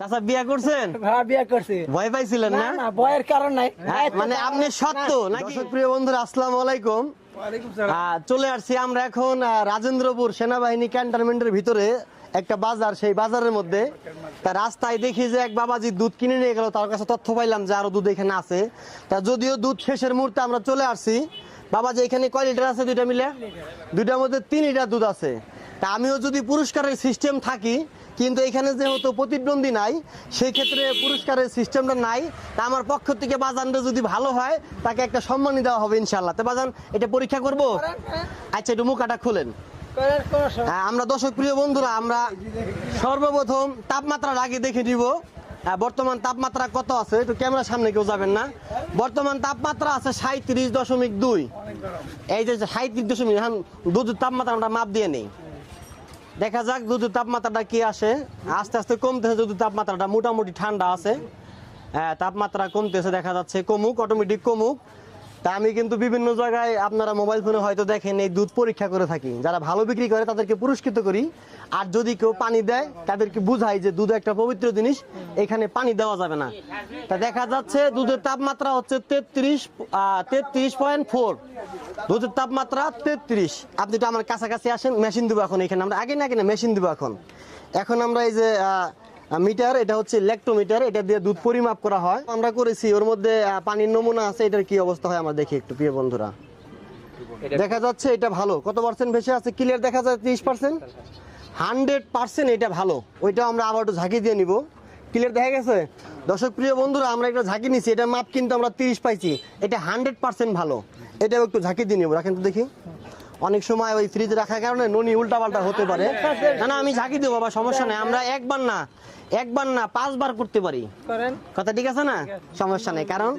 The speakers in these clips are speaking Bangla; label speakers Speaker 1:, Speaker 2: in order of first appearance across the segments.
Speaker 1: চাচা বিয়া করছেন?
Speaker 2: হ্যাঁ বিয়ে করছি।
Speaker 1: ভয় পাইছিলেন
Speaker 2: না
Speaker 1: না?
Speaker 2: না কারণ নাই।
Speaker 1: হ্যাঁ, মানে আপনি সত্য নাকি? প্রিয় বন্ধুরা আসসালামু আলাইকুম। চলে আসছি আমরা এখন রাজেন্দ্রপুর সেনাবাহিনী ক্যান্টনমেন্টের ভিতরে একটা বাজার সেই বাজারের মধ্যে। তা রাস্তায় দেখি যে এক বাবাজি দুধ কিনে নিয়ে গেল তার কাছে তথ্য পাইলাম যে আরও দুধ এখানে আছে। তা যদিও দুধ শেষের মুহূর্তে আমরা চলে আসছি বাবাজি এখানে কয় লিটার আছে দুইটা মিলে? দুইটার মধ্যে তিন লিটার দুধ আছে। তা আমিও যদি পুরস্কারের সিস্টেম থাকি কিন্তু এখানে যেহেতু প্রতিদ্বন্দ্বী নাই সেই ক্ষেত্রে পুরস্কারের সিস্টেমটা নাই। তা আমার পক্ষ থেকে বাজানটা যদি ভালো হয় তাকে একটা সম্মানই দেওয়া হবে ইনশাল্লাহ তো বাজান এটা পরীক্ষা করব? আচ্ছা একটু মুখাটা খোলেন। হ্যাঁ, আমরা দর্শক প্রিয় বন্ধুরা আমরা সর্বপ্রথম তাপমাত্রার আগে দেখে নিব। হ্যাঁ, বর্তমান তাপমাত্রা কত আছে? একটু ক্যামেরার সামনে কেউ যাবেন না। বর্তমান তাপমাত্রা আছে সাঁত্রিশ দশমিক দুই। এই যে সাঁত্রিশ দশমিক এখন দুধের তাপমাত্রা আমরা মাপ দিয়ে নেই। দেখা যাক যদি তাপমাত্রাটা কি আসে। আস্তে আস্তে কমতেছে যদি তাপমাত্রাটা মোটামুটি ঠান্ডা আছে। হ্যাঁ, তাপমাত্রা কমতেছে দেখা যাচ্ছে কমুক অটোমেটিক কমুক। তা আমি কিন্তু বিভিন্ন জায়গায় আপনারা মোবাইল ফোনে হয়তো দেখেন এই দুধ পরীক্ষা করে থাকি। যারা ভালো বিক্রি করে তাদেরকে পুরস্কৃত করি। আর যদি কেউ পানি দেয়, তাদেরকে বুঝাই যে দুধ একটা পবিত্র জিনিস, এখানে পানি দেওয়া যাবে না। তা দেখা যাচ্ছে দুধের তাপমাত্রা হচ্ছে তেত্রিশ তেত্রিশ পয়েন্ট ফোর। দুধের তাপমাত্রা তেত্রিশ। আপনি তো আমার কাছাকাছি আসেন মেশিন দেবো এখন এখানে। আমরা আগে না আগে না মেশিন দেবো এখন। এখন আমরা এই যে মিটার এটা হচ্ছে ইলেকট্রোমিটার এটা দিয়ে দুধ পরিমাপ করা হয়। আমরা করেছি ওর মধ্যে পানির নমুনা আছে এটার কি অবস্থা হয় আমরা দেখি একটু প্রিয় বন্ধুরা। দেখা যাচ্ছে এটা ভালো। কত পার্সেন্ট ভেসে আছে? ক্লিয়ার দেখা যায় তিরিশ পার্সেন্ট হান্ড্রেড পার্সেন্ট এটা ভালো। ওইটা আমরা আবার একটু ঝাঁকি দিয়ে নিব। ক্লিয়ার দেখা গেছে? দর্শক প্রিয় বন্ধুরা আমরা একটা ঝাঁকি নিছি এটা মাপ কিন্তু আমরা তিরিশ পাইছি। এটা হান্ড্রেড পার্সেন্ট ভালো। এটাও একটু ঝাঁকি দিয়ে নিব রাখেন তো দেখি। অনেক সময় ওই ফ্রিজে রাখার কারণে ননি উল্টা পাল্টা হতে পারে। না না আমি ঝাঁকি দেবো বাবা সমস্যা নেই। আমরা একবার না একবার না পাঁচবার করতে পারি। কথা ঠিক আছে না? সমস্যা নেই কারণ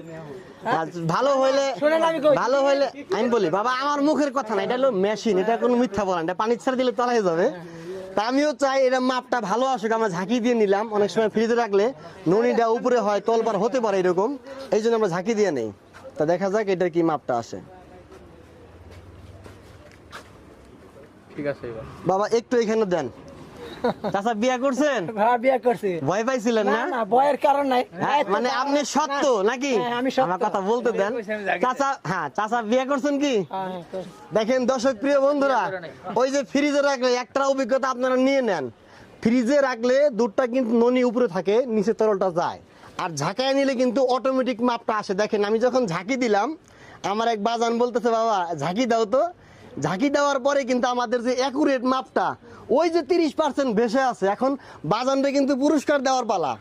Speaker 1: ভালো হইলে
Speaker 2: শুনেন আমি কই।
Speaker 1: ভালো হইলে আমি বলি বাবা আমার মুখের কথা না এটা হলো মেশিন এটা কোনো মিথ্যা বলা এটা পানি ছেড়ে দিলে তলাই যাবে। তা আমিও চাই এটা মাপটা ভালো আসুক আমরা ঝাঁকি দিয়ে নিলাম। অনেক সময় ফ্রিজে রাখলে ননিটা উপরে হয় তলবার হতে পারে এরকম। এই জন্য আমরা ঝাঁকি দিয়ে নেই। তা দেখা যাক এটার কি মাপটা আসে।
Speaker 3: ঠিক আছে
Speaker 1: বাবা একটু এখানে দেন। চাচা বিয়া করছেন?
Speaker 2: হ্যাঁ বিয়ে করছি।
Speaker 1: ভয় পাইছিলেন
Speaker 2: না
Speaker 1: না?
Speaker 2: বয়ের কারণ নাই।
Speaker 1: হ্যাঁ, মানে আপনি সত্য নাকি?
Speaker 2: হ্যাঁ, আমি
Speaker 1: আমার কথা বলতে দেন। চাচা হ্যাঁ চাচা বিয়ে করছেন কি?
Speaker 2: হ্যাঁ।
Speaker 1: দেখেন দর্শক প্রিয় বন্ধুরা ওই যে ফ্রিজে রাখলে একটা অভিজ্ঞতা আপনারা নিয়ে নেন। ফ্রিজে রাখলে দুধটা কিন্তু ননি উপরে থাকে নিচে তরলটা যায়। আর ঝাঁকায় নিলে কিন্তু অটোমেটিক মাপটা আসে। দেখেন আমি যখন ঝাঁকি দিলাম আমার এক বাজান বলতেছে বাবা ঝাঁকি দাও তো। ঝাঁকি দেওয়ার পরে কিন্তু আমাদের যে অ্যাকুরেট মাপটা ওই যে তিরিশ পার্সেন্ট ভেসে আছে, এখন বাজানটা কিন্তু পুরস্কার দেওয়ার পালা।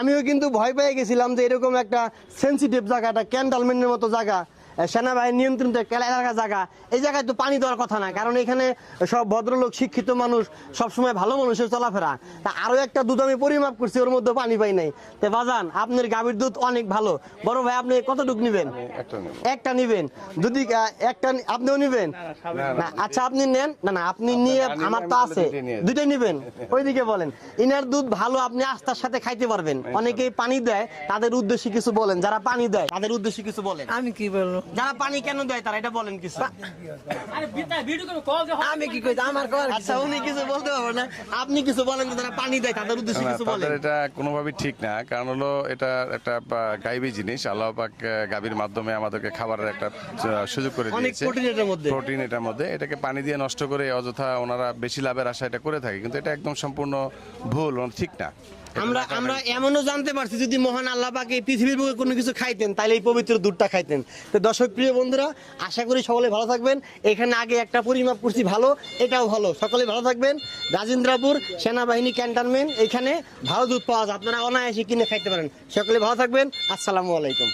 Speaker 1: আমিও কিন্তু ভয় পেয়ে গেছিলাম যে এরকম একটা সেন্সিটিভ জায়গাটা ক্যান্ডালমেন্টের মতো জায়গা সেনাবাহিনী নিয়ন্ত্রিত একটা এলাকা জায়গা। এই জায়গায় তো পানি দেওয়ার কথা না কারণ এখানে সব ভদ্রলোক শিক্ষিত মানুষ সবসময় ভালো মানুষের চলাফেরা। তা আরও একটা দুধ আমি পরিমাপ করছি ওর মধ্যে পানি পাই নাই। তে বাজান আপনার গাভীর দুধ অনেক ভালো। বড় ভাই আপনি কতটুকু নিবেন? একটা নিবেন। যদি একটা আপনিও নিবেন? না আচ্ছা আপনি নেন। না না আপনি নিয়ে আমার তো আছে। দুইটাই নিবেন? ওইদিকে বলেন। ইনার দুধ ভালো আপনি আস্থার সাথে খাইতে পারবেন। অনেকেই পানি দেয় তাদের উদ্দেশ্যে কিছু বলেন। যারা পানি দেয় তাদের উদ্দেশ্যে কিছু বলেন।
Speaker 2: আমি কি বলব?
Speaker 1: যারা পানি কেন দেয় তারা এটা বলেন কিছু।
Speaker 2: আমি কি কই আমার
Speaker 1: আচ্ছা উনি কিছু বলতে পারবেন না। আপনি কিছু বলেন যারা পানি দেয় তাদের উদ্দেশ্যে কিছু বলেন।
Speaker 4: এটা কোনোভাবেই ঠিক না কারণ হলো এটা একটা গাইবী জিনিস। আল্লাহ পাক গাভীর মাধ্যমে আমাদেরকে খাবারের একটা সুযোগ করে দিয়েছে।
Speaker 1: প্রোটিন এটার মধ্যে।
Speaker 4: প্রোটিন এটার মধ্যে। এটাকে পানি দিয়ে নষ্ট করে অযথা ওনারা বেশি লাভের আশা এটা করে থাকে কিন্তু এটা একদম সম্পূর্ণ ভুল ও ঠিক না।
Speaker 1: আমরা আমরা এমনও জানতে পারছি যদি মহান আল্লাহ পাক পৃথিবীর বুকে কোনো কিছু খাইতেন তাহলে এই পবিত্র দুধটা খাইতেন। তো দর্শক প্রিয় বন্ধুরা আশা করি সকলে ভালো থাকবেন। এখানে আগে একটা পরিমাপ করছি ভালো এটাও ভালো। সকলে ভালো থাকবেন। রাজেন্দ্রপুর সেনাবাহিনী ক্যান্টনমেন্ট এখানে ভালো দুধ পাওয়া যায়। আপনারা অনায়াসে কিনে খাইতে পারেন। সকলে ভালো থাকবেন। আসসালামু আলাইকুম।